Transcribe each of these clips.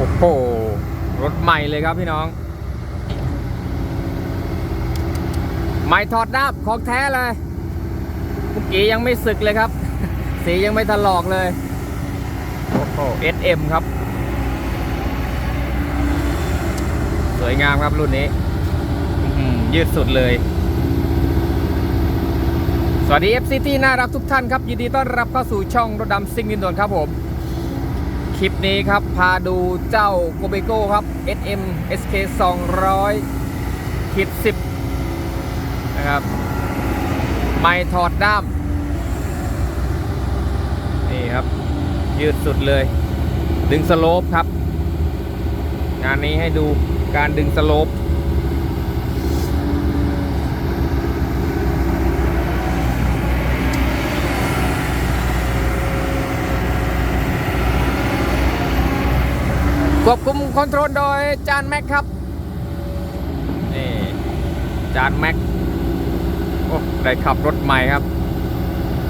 อ้โห รถใหม่เลยครับพี่น้องไม่ถอดดับของแท้เลยเมื่อกี้ยังไม่สึกเลยครับ สียังไม่ถลอกเลย โอ้โห SM ครับ สวยงามครับรุ่นนี้ ยืดสุดเลยสวัสดี FC ที่น่ารักทุกท่านครับ ยินดีต้อนรับเข้าสู่ช่องรถดำซิ่งดินโดนครับผม คลิปนี้ครับ พาดูเจ้าโกเบโก้ครับ SM SK 200คิด10 นะครับ ไม่ถอดด้าม นี่ครับ ยืดสุดเลย ดึงสโลปครับ งานนี้ให้ดูการดึงสโลป ควบคุมคอนโทรลโดยจานแม็กครับ นี่จานแม็กโอ้ได้ขับรถใหม่ครับ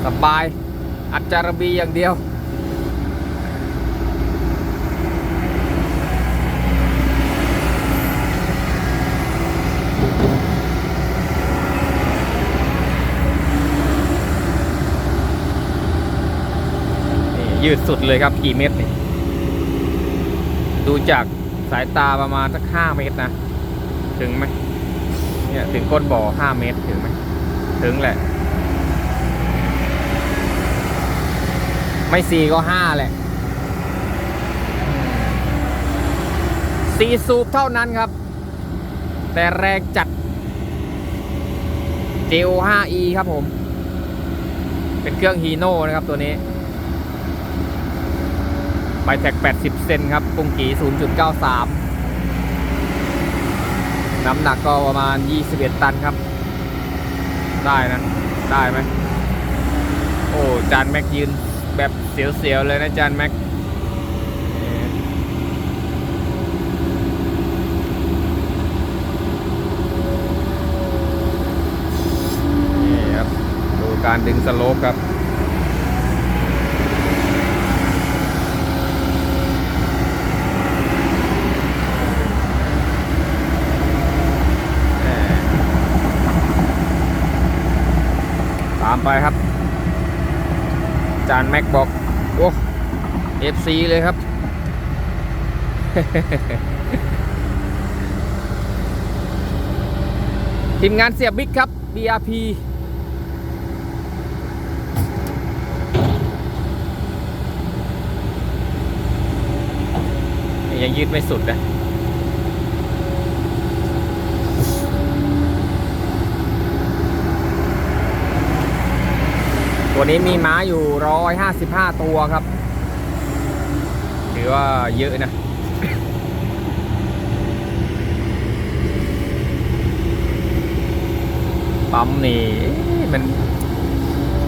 สบาย อัจจารบีอย่างเดียวนี่ยืดสุดเลยครับกี่เมตรนี่ ดูจากสายตาประมาณสักห้าเมตรนะ ถึงไหมเนี่ยถึงก้นบ่อห้าเมตรถึงไหมถึงแหละ ไม่สี่ก็ห้าแหละสี่สูบเท่านั้นครับ แต่แรงจัด JO5E ครับผม เป็นเครื่องฮีโน่นะครับตัวนี้ ไบแท็ก 80 เซนครับปุงกี 0.93 น้ำหนักก็ประมาณ 21 ตันครับ ได้นะ ได้ไหม โอ้ จานแม็กยืนแบบเสียวๆ เลยนะจานแม็กนี่ครับดูการดึงสโลปครับ แหม่ตาม ไปครับ จานแม็กบอกโอ้ FC เลยครับ ทีมงานเสียบบิ๊กครับ BRP ยังยืดไม่สุดนะ วนี้มีม้าอยู่ 155 ตัวครับ ถือว่าเยอะนะปั๊มนี่มัน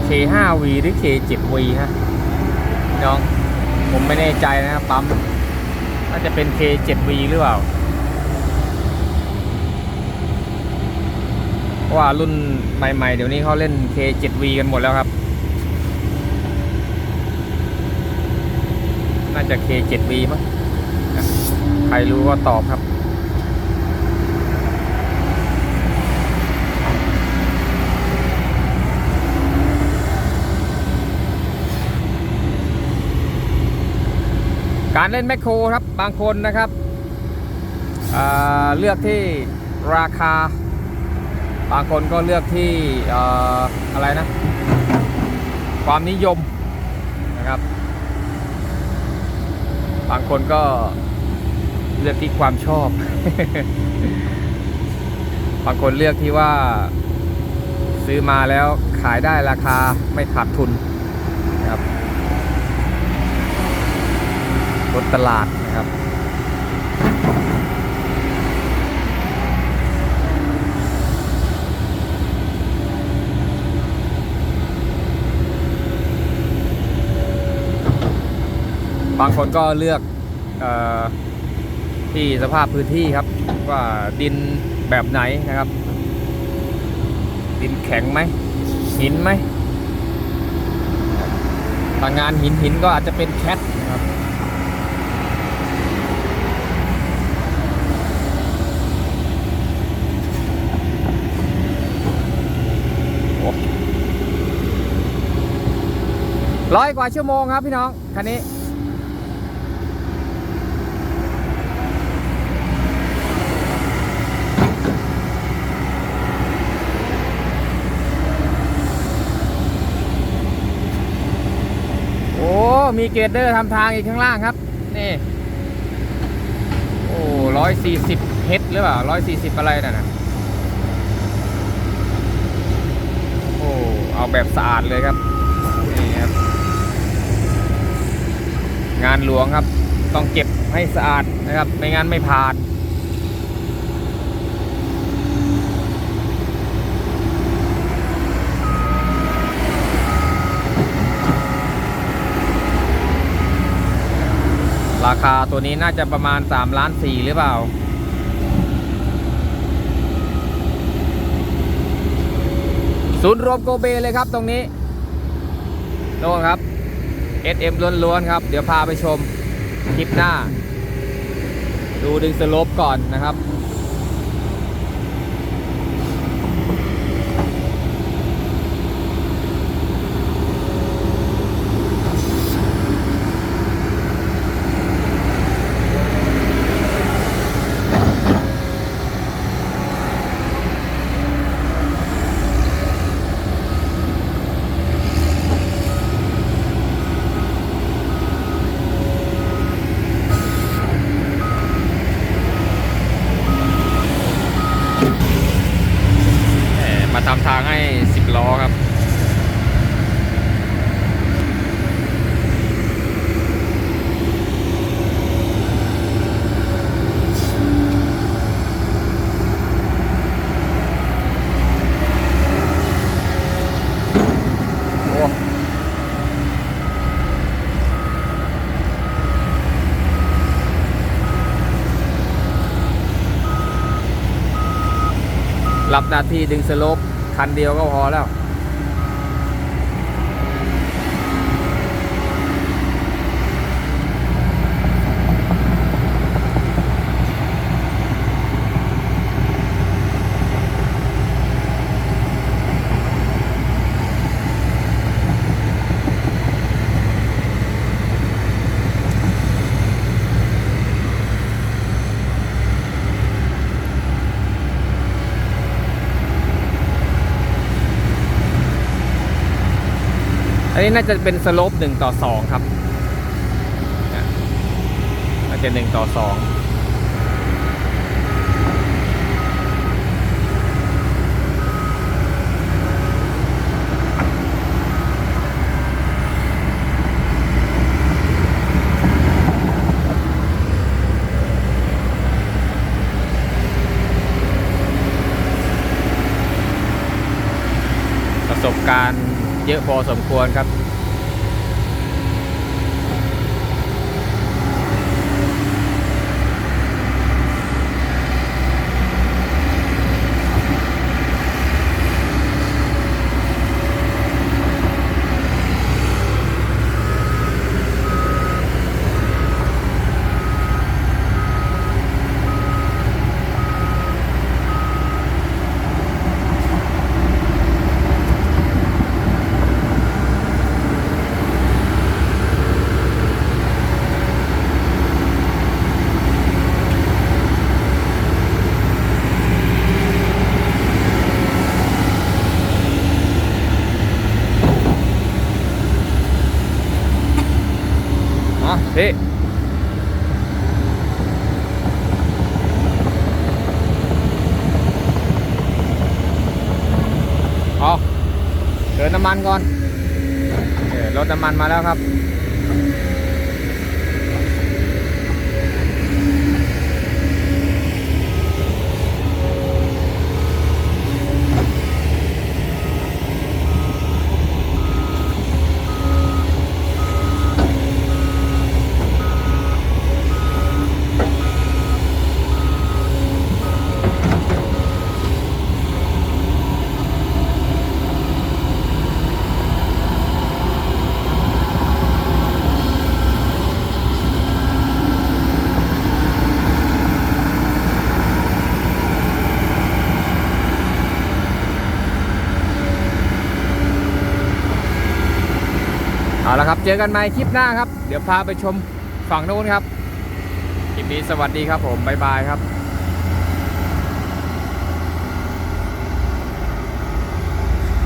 K5V หรือ K7V ฮะพี่น้อง ผมไม่แน่ใจนะครับปั๊มน่าจะเป็น K7V หรือเปล่าเพราะว่ารุ่นใหม่ ๆ เดี๋ยวนี้เขาเล่น K7V กันหมดแล้วครับ น่าจะ K7V มั้งใครรู้ก็ตอบครับการเล่นแมคโครครับบางคนนะครับอ่าเลือกที่ราคา บางคนก็เลือกที่ออะไรนะ ความนิยมนะครับางคนก็เลือกที่ความชอบ บางคนเลือกที่ว่า ซื้อมาแล้วขายได้ราคาไม่ขาดทุนนะครับรถตลาดนะครับบางคนก็เลือก ที่สภาพพื้นที่ครับ ว่าดินแบบไหนนะครับ ดินแข็งไหมหินไหมถ้างานหินหินก็อาจจะเป็นแคทนะครับร้อยกว่าชั่วโมงครับพี่น้องคันนี้ มีเกรดเดอร์ทำทางอีกข้างล่างครับ นี่ โอ้ร้อยสี่สิบเฮดหรือเปล่าร้อยสี่สิบอะไรน่ะนะโอ้ เอาแบบสะอาดเลยครับ นี่ครับ งานหลวงครับ ต้องเก็บให้สะอาดนะครับ ไม่งั้นไม่ผ่าน ราคาตัวนี้น่าจะประมาณ3ล้าน4หรือเปล่า ศูนย์รวมโกเบเลยครับตรงนี้โน่นครับ SM ล้วนๆครับ เดี๋ยวพาไปชมคลิปหน้า ดูดึงสโลปก่อนนะครับ ทำทางให้ 10 ล้อครับ รับหน้าที่ดึงสโลปคันเดียวก็พอแล้ว อันนี้น่าจะเป็นสโลปหนึ่งต่อสองครับน่าจะหนึ่งต่อสองประสบการณ์ เยอะพอสมควรครับ อะ พี่เอาเติมน้ำมันก่อนเออรถน้ำมันมาแล้วครับ เอาละครับ เจอกันใหม่คลิปหน้าครับ เดี๋ยวพาไปชมฝั่งโน้นครับ คลิปนี้สวัสดีครับผม บ๊ายบายครับ